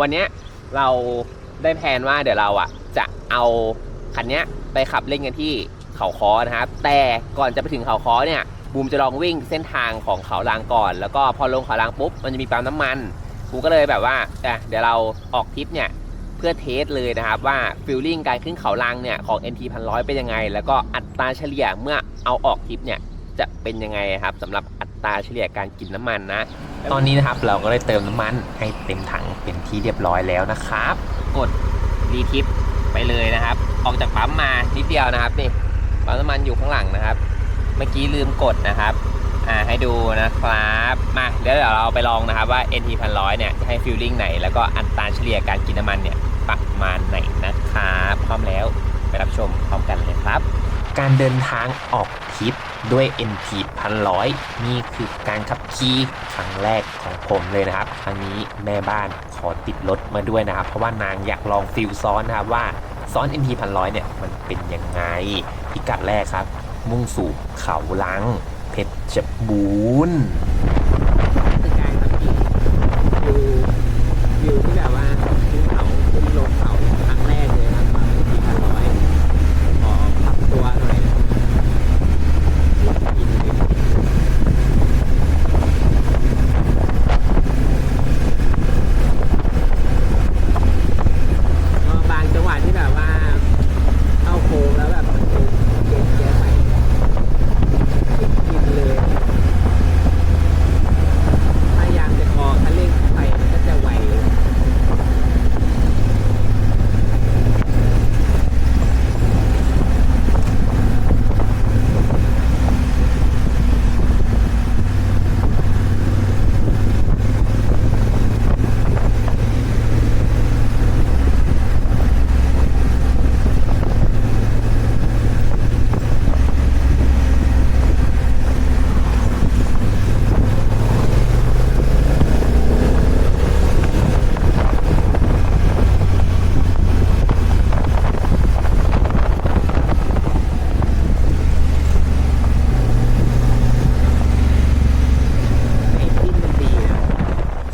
วันนี้เราได้แผนว่าเดี๋ยวเราอะจะเอาคันนี้ไปขับเล่นกันที่เขาคอนะครับ แต่ก่อนจะไปถึงเขาคอเนี่ยบูมจะลองวิ่งเส้นทางของเขาลางก่อน แล้วก็พอลงเขาลางปุ๊บมันจะมีปั๊มน้ำมันบูมก็เลยแบบว่าอะเดี๋ยวเราออกทริปเนี่ยเพื่อเทสเลยนะครับว่าฟิลลิ่งการขึ้นเขาลางเนี่ยของ NT พันร้อยเป็นยังไง แล้วก็อัตราเฉลี่ยเมื่อเอาออกทริปเนี่ยจะเป็นยังไงครับสำหรับอั ตราเฉลี่ยการกินน้ำมันนะ ตอนนี้นะครับเราก็ได้เติมน้ำมันให้เต็มถังเป็นที่เรียบร้อยแล้วนะครับ กดรีทิปไปเลยนะครับ ออกจากปั๊มมานิดเดียวนะครับนี่ปั๊มน้ำมันอยู่ข้างหลังนะครับ เมื่อกี้ลืมกดนะครับอ่าให้ดูนะครับมาเดี๋ยวเดี๋ยวเราไปลองนะครับว่า NT พันร้อยเนี่ยให้ฟิลลิ่งไหน แล้วก็อัตราเฉลี่ยการกินน้ำมันเนี่ยประมาณไหนนะครับพร้อมแล้วไปรับชมพร้อมกันเลยครับ การเดินทางออกทริป ด้วย NP พันร้อยนี่คือการขับขี่ครั้งแรกของผมเลยนะครับครั้งนี้แม่บ้านขอติดรถมาด้วยนะครับ เพราะว่านางอยากลองฟิลซ้อนนะครับว่าซ้อน NP พันร้อยเนี่ยมันเป็นยังไง พิกัดแรกครับ มุ่งสู่เขาลัง เพชรบูรณ์คือการขับขี่วิววิวที่แบบว่าขึ้นเขาขึ้นลงเขาครั้งแรกเลยครับ NP พันร้อยขอปรับตัวหน่อย ก็บางจังหวะที่แบบว่าเข้าโค้งแล้วแบบมันเป็นเกียร์เกียร์ใหม่กินเลยพยายามจะคอคันเร่งไปมันก็จะไว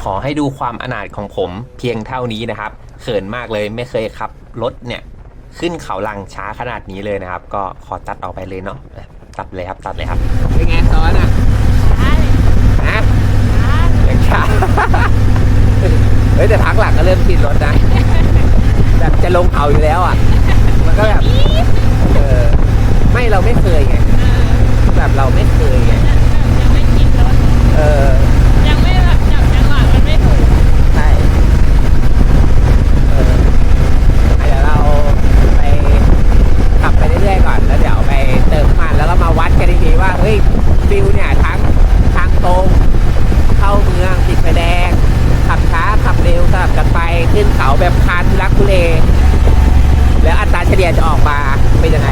ขอ ให้ดูความอนาถของผมเพียงเท่านี้นะครับ เขินมากเลยไม่เคยขับรถเนี่ย ขึ้นเขาลังช้าขนาดนี้เลยนะครับ ก็ขอตัดออกไปเลยเนาะตัดเลยครับตัดเลยครับเป็นไงซ้อนอะฮะยังช้าเฮ้ยแต่พักหลังก็เริ่มชินรถนะแบบจะลงเขาอยู่แล้วอะมันก็แบบเออไม่เราไม่เคยไงแบบเราไม่เคยไง ยังไม่กินรถ เออ ยังไม่แบบจับจังหวะมันไม่ถูก ใช่ เออเดี๋ยวเราไปขับไปเรื่อยๆก่อน แล้วเดี๋ยวไปเติมน้ำมันแล้วก็มาวัดกันอีกทีว่า เฮ้ย ฟิลเนี่ยทั้งทางตรง เข้าเมืองติดไฟแดง ขับช้าขับเร็วสลับกันไปขึ้นเขาแบบคานทุลักทุเล แล้วอัตราเฉลี่ยจะออกมาเป็นยังไง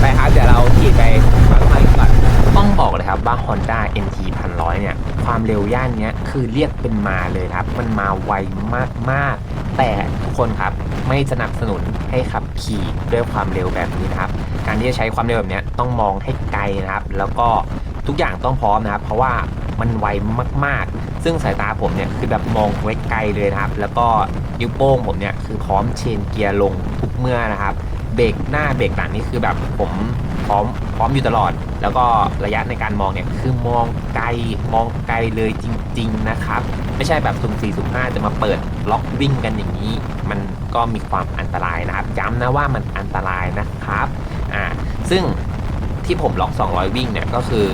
ไปครับเดี๋ยวเราขี่ไปฟังมาก่อนต้องบอกเลยครับว่า Honda NT 1,100เนี่ย ความเร็วย่านเนี้ยคือเรียกเป็นมาเลยครับ มันมาไวมากๆ แต่ทุกคนครับไม่สนับสนุนให้ขับขี่ด้วยความเร็วแบบนี้นะครับ การที่จะใช้ความเร็วแบบนี้ต้องมองให้ไกลนะครับ แล้วก็ทุกอย่างต้องพร้อมนะครับ เพราะว่ามันไวมากๆ ซึ่งสายตาผมเนี่ยคือแบบมองไว้ไกลเลยนะครับ แล้วก็นิ้วโป้งผมเนี่ยคือพร้อมเชนเกียร์ลงทุกเมื่อนะครับ เบรกหน้าเบรกหลังนี่คือแบบผมพร้อมพร้อมอยู่ตลอด แล้วก็ระยะในการมองเนี่ยคือมองไกลมองไกลเลยจริง ๆนะครับ ไม่ใช่แบบสุ่มสี่สุ่มห้าจะมาเปิดล็อกวิ่งกันอย่างนี้ มันก็มีความอันตรายนะครับ ย้ำนะว่ามันอันตรายนะครับอ่าซึ่งที่ผมล็อก 200 วิ่งเนี่ยก็คือ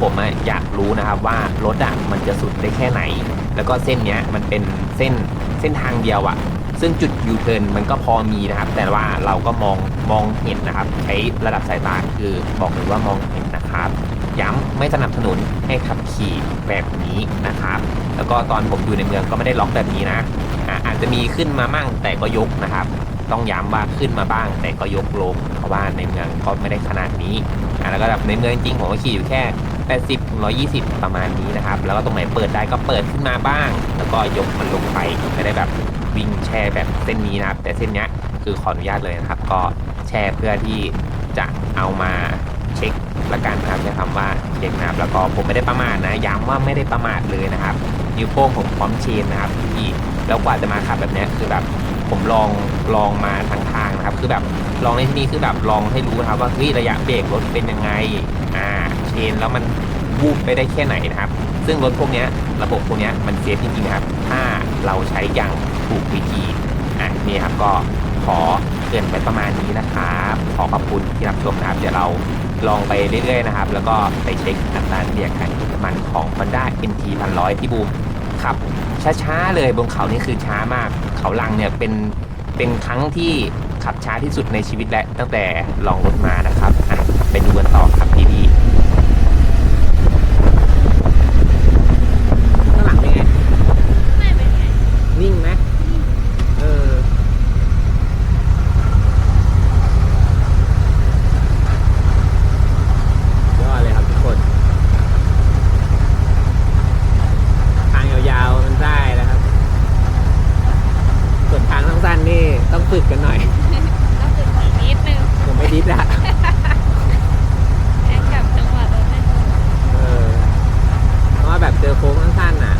ผมอยากรู้นะครับว่ารถอะมันจะสุดได้แค่ไหน แล้วก็เส้นเนี้ยมันเป็นเส้นเส้นทางเดียวอะ ซึ่งจุดยูเทิร์นมันก็พอมีนะครับ แต่ว่าเราก็มองมองเห็นนะครับ ใช้ระดับสายตาคือบอกเลยว่ามองเห็นนะครับ ย้ำไม่สนับสนุนให้ขับขี่แบบนี้นะครับ แล้วก็ตอนผมอยู่ในเมืองก็ไม่ได้ล็อกแบบนี้นะอาจจะมีขึ้นมามั่งแต่ก็ยกนะครับ ต้องย้ำว่าขึ้นมาบ้าง แต่ก็ยกลงเพราะว่าในเมืองก็ไม่ได้ขนาดนี้แล้วก็แบบในเมืองจริงผมก็ขี่อยู่แค่ 80ถึง120 ประมาณนี้นะครับ แล้วก็ตรงไหนเปิดได้ก็เปิดขึ้นมาบ้าง แล้วก็ยกมันลงไปไม่ได้แบบ วิ่งแช่แบบเส้นนี้นะครับ แต่เส้นนี้คือขออนุญาตเลยนะครับ ก็แช่เพื่อที่จะเอามาเช็คละกันนะครับใช้คำว่าเช็คนะครับแล้วก็ผมไม่ได้ประมาทนะย้ำว่าไม่ได้ประมาทเลยนะครับนิ้วโป้งผมพร้อมเชนนะครับที่แล้วกว่าจะมาขับแบบนี้คือแบบผมลองลองมาทั้งทางนะครับ คือแบบลองในที่นี้คือแบบลองให้รู้นะครับว่าเฮ้ยระยะเบรกรถเป็นยังไงอ่าเชนแล้วมันวูบไปได้แค่ไหนนะครับ ซึ่งรถพวกนี้ระบบพวกนี้มันเซฟจริงๆครับ ถ้าเราใช้อย่าง ถูกวิธีอะนี่ครับก็ขอเกินไปประมาณนี้นะครับขอขอบคุณที่รับชมนะครับเดี๋ยวเราลองไปเรื่อยๆนะครับ แล้วก็ไปเช็คอัตราเฉลี่ยการกินน้ำมันของ Honda NT 100 ที่บูมขับช้าๆเลยบนเขานี่คือช้ามาก เขาลังเนี่ยเป็นเป็นครั้งที่ขับช้าที่สุดในชีวิตและตั้งแต่ลองรถมานะครับอะไปดูกันต่อครับพี่ดีข้างหลังเป็นไง ไม่เป็นไง นิ่งไหมเออ ยอดเลยครับทุกคน ทางยาวๆมันได้แล้วครับ ส่วนทางสั้นๆนี่ต้องฝึ กกันหน่อยต้องฝึกอีกนิดนึงผมไม่ดิฟละแข่งกับจังหวะรถไม่ถูกเออเพราะว่าแบบเจอโค้งสั้นๆน่ะ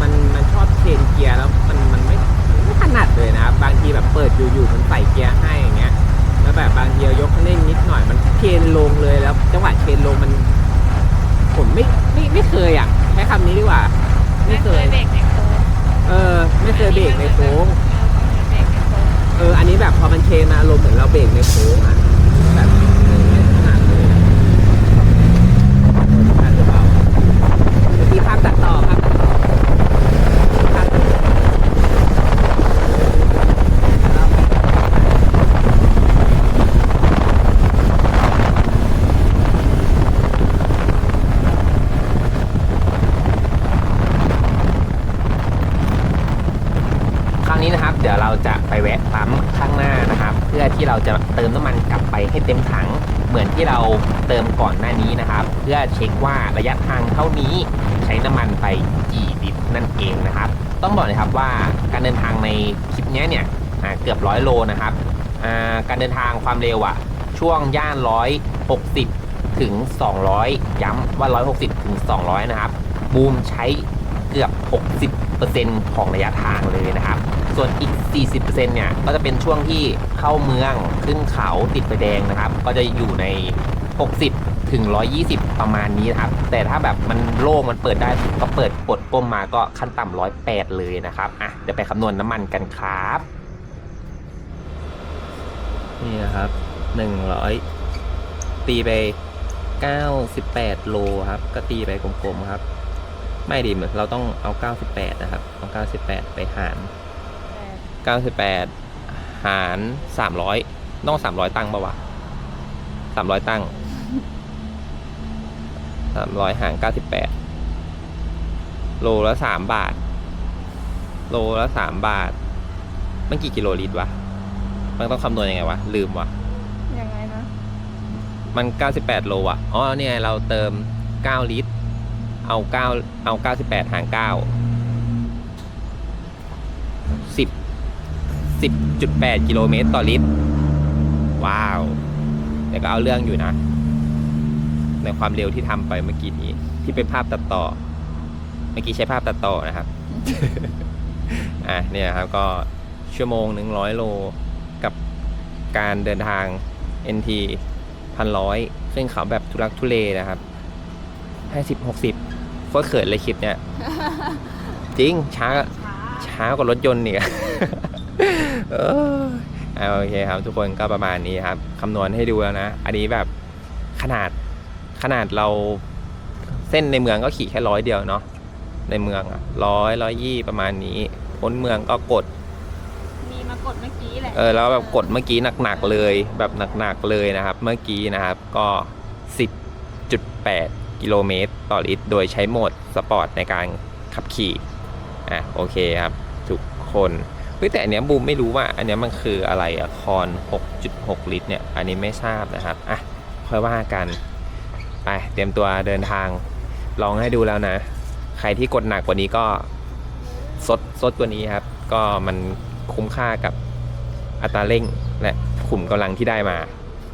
มันมันชอบเชนเกียร์แล้วมันมันไม่มันไม่ถนัดเลยนะครับบางทีแบบเปิดอยู่ๆมันใส่เกียร์ให้อย่างเงี้ย แล้วแบบบางทียกคันเร่งนิดหน่อยมันเชนลงเลยแล้วจังหวะเชนลงมัน ผมไม่ไม่ไม่เคยอะใช้คำนี้ดีกว่า ไม่เคยเบรกในโค้งเออ ไม่เคยเบรกในโค้ง เบรกในโค้ง เอออันนี้แบบพอมันเชนมาอารมณ์เหมือนเราเบรกในโค้งอะ แบบเออไม่ถนัดเลยอะอาจจะเบาเมื่อกี้ภาพตัดต่อครับตัดต่อภาพตัดต่อครับครั้งนี้นะครับ เดี๋ยวเราจะไปแวะปั๊มข้างหน้านะครับ เพื่อ ที่เราจะเติมน้ำมันกลับไปให้เต็มถัง เหมือนที่เราเติมก่อนหน้านี้นะครับ เพื่อเช็คว่าระยะทางเท่านี้ใช้น้ำมันไปกี่ลิตรนั่นเองนะครับ ต้องบอกเลยครับว่าการเดินทางในคลิปนี้เนี่ยเกือบร้อยโลนะครับการเดินทางความเร็วอะช่วงย่านร้อยหกสิบถึง 200 ย้ำว่า 160 ถึง 200 นะครับ บูมใช้เกือบ 60%ของระยะทางเลยนะครับ ส่วนอีก 40%เนี่ย ก็จะเป็นช่วงที่เข้าเมืองขึ้นเขาติดไฟแดงนะครับ ก็จะอยู่ใน 60 ถึง 120 ประมาณนี้นะครับ แต่ถ้าแบบมันโล่งมันเปิดได้ก็เปิดปลดก้มมาก็ขั้นต่ำ108 เลยนะครับ อะ เดี๋ยวไปคำนวณน้ำมันกันครับ นี่นะครับ 100 ตีไป 98 โลครับ ก็ตีไปกลมๆครับ ไม่ดีเหมือนเราต้องเอา 98 นะครับ เอา 98 ไปหาร 98 หาร 300ต้อง300 ตั้งปะวะ 300 ตั้ง 300 หาร 98 โลละ 3 บาท โลละ 3 บาท มันกี่กิโลลิตรวะ มันต้องคำนวณยังไงวะ ลืมวะ ยังไงนะ มัน 98 โลอะอ๋อเนี่ยเราเติม 9 ลิตร เอา 9 เอา 98 หาร 9 10.8 กิโลเมตรต่อลิตร ว้าว แต่ก็เอาเรื่องอยู่นะ ในความเร็วที่ทำไปเมื่อกี้นี้ ที่เป็นภาพตัดต่อ เมื่อกี้ใช้ภาพตัดต่อนะครับ อะเนี่ยครับก็ชั่วโมงหนึ่งร้อยโลกับการเดินทาง NT พันร้อยขึ้นเขาแบบทุลักทุเลนะครับห้าสิบหกสิบโคตรเขินเลยคลิปเนี้ยจริงช้าช้าช้ากว่ารถยนต์เนี่ย เออเอาโอเคครับ ทุกคนก็ประมาณนี้ครับคำนวณให้ดูแล้วนะ อันนี้แบบขนาดขนาดเราเส้นในเมืองก็ขี่แค่ร้อยเดียวเนาะในเมืองอะร้อยร้อยยี่ประมาณนี้พ้นเมืองก็กด มีมากดเมื่อกี้แหละเออแล้วแบบกดเมื่อกี้หนักๆเลย แบบหนักๆเลยนะครับ เมื่อกี้นะครับก็10.8กิโลเมตรต่อลิตร โดยใช้โหมดสปอร์ตในการขับขี่อะโอเคครับ ทุกคน เฮ้ยแต่อันเนี้ยบูมไม่รู้ว่าอันเนี้ยมันคืออะไรอะคอน 6.6 ลิตรเนี่ย อันนี้ไม่ทราบนะครับ อะ ค่อยว่ากัน ไป เตรียมตัวเดินทาง ลองให้ดูแล้วนะ ใครที่กดหนักกว่านี้ก็สดสดกว่านี้ครับ ก็มันคุ้มค่ากับอัตราเร่งและขุมกำลังที่ได้มา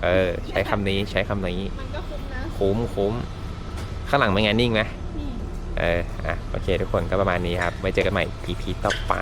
เออ ใช้คำนี้ใช้คำนี้ มันก็คุ้มนะคุ้มคุ้มข้างหลังเป็นไงนิ่งไหมนี่ เออ อะ โอเค ทุกคนก็ประมาณนี้ครับ ไว้เจอกันใหม่ EP ต่อไป